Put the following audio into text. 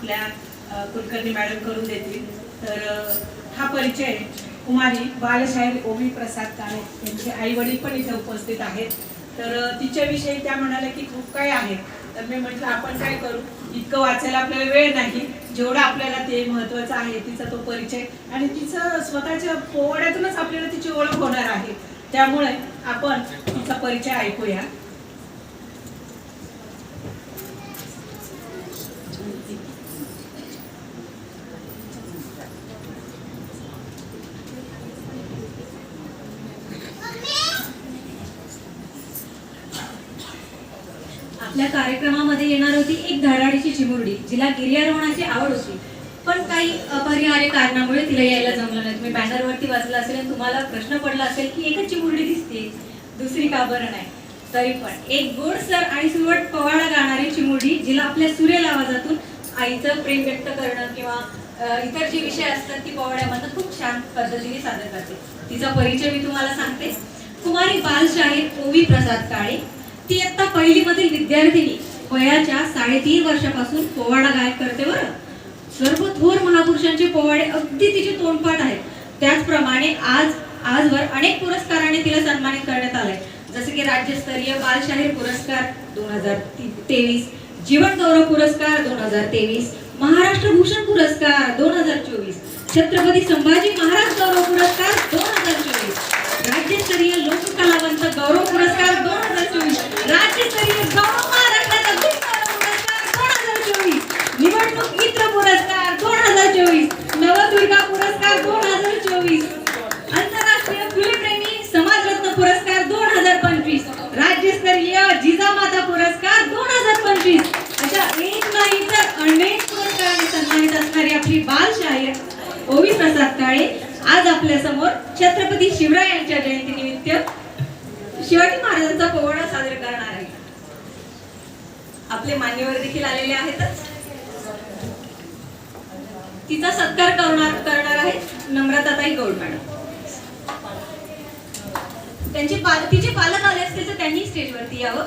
आपल्या कुलकर्णी मॅडम करून देतील. तर हा परिचय कुमारी बालशाहीर ओवी प्रसाद काळे यांचे आई वडील पण इथे उपस्थित आहेत. तर तिच्याविषयी त्या म्हणाल्या की खूप काही आहे. तर मी म्हटलं आपण काय करू? इतकं वाचायला आपल्याला वेळ नाही. जेवढं आपल्याला ते महत्वाचं आहे तिचा तो परिचय. आणि तिचं स्वतःच्या पोवाड्यातूनच आपल्याला तिची ओळख होणार आहे. त्यामुळे आपण तिचा परिचय ऐकूया. आपल्या कार्यक्रमामध्ये येणार होती एक धडाडीची चिमुरडी जिला गिर्यारोहणाची आवड होती. पण काही अपरिहार्य कारणामुळे तिला यायला जमलं नाही. तुम्ही बॅनरवरती वाचलं असेल आणि तुम्हाला प्रश्न पडला असेल की एकच चिमुरडी दिसते दुसरी का बरं नाही? तरी पण एक गोड सर आणि सुरवट पवाडा गाणारी चिमुरडी जिला आपल्या सुरेल आवाजातून आईचं प्रेम व्यक्त करणं किंवा इतर जे विषय असतात ती पोवाड्यामधनं खूप छान पद्धतीने सादर करते. तिचा परिचय मी तुम्हाला सांगते. कुमारी बालशाहीर ओवी प्रसाद काळे ती आता पहिली मधील विद्यार्थिनी वयाच्या साडेतीन वर्षापासून पोवाडा गायक करते बरं. सर्व थोर महापुरुषांचे पोवाडे अगदी तिचे तोंडपाठ आहेत. त्याचप्रमाणे आज आजवर अनेक पुरस्काराने तिला सन्मानित करण्यात आलंय. जसे की राज्यस्तरीय बालशाहीर पुरस्कार दोन हजार तेवीस जीवन गौरव पुरस्कार दोन हजार तेवीस महाराष्ट्र भूषण पुरस्कार दोन हजार चोवीस छत्रपती संभाजी महाराज गौरव पुरस्कार दोन हजार चोवीस राज्यस्तरीय लोककलावंत गौरव पुरस्कार दोन हजार चोवीस राज्यस्तरीय गौरव महाराष्ट्राचा भूषण पुरस्कार दोन हजार चोवीस निवडणूक मित्र पुरस्कार दोन हजार चोवीस नवदुर्गा पुरस्कार दोन हजार चोवीस आंतरराष्ट्रीय फुलेप्रेमी समाजरत्न पुरस्कार दोन हजार पंचवीस राज्यस्तरीय जिजामाता पुरस्कार दोन हजार पंचवीस अशा एक नाही तर अनेक पुरस्कारांनी सन्मानित असणारी आपली बालशाहीर ओवी प्रसाद काळे आज आपल्यासमोर छत्रपती शिवराय यांच्या जयंतीनिमित्त शिवाजी महाराजांचा पोवाडा सादर करणार आहे. आपले मान्यवर देखील आलेले आहेतच तिचा सत्कार करणार करणार आहे नम्रताताई गौड मॅडम. त्यांचे पाल तिचे पालक आले असते तर त्यांनी स्टेजवरती यावं.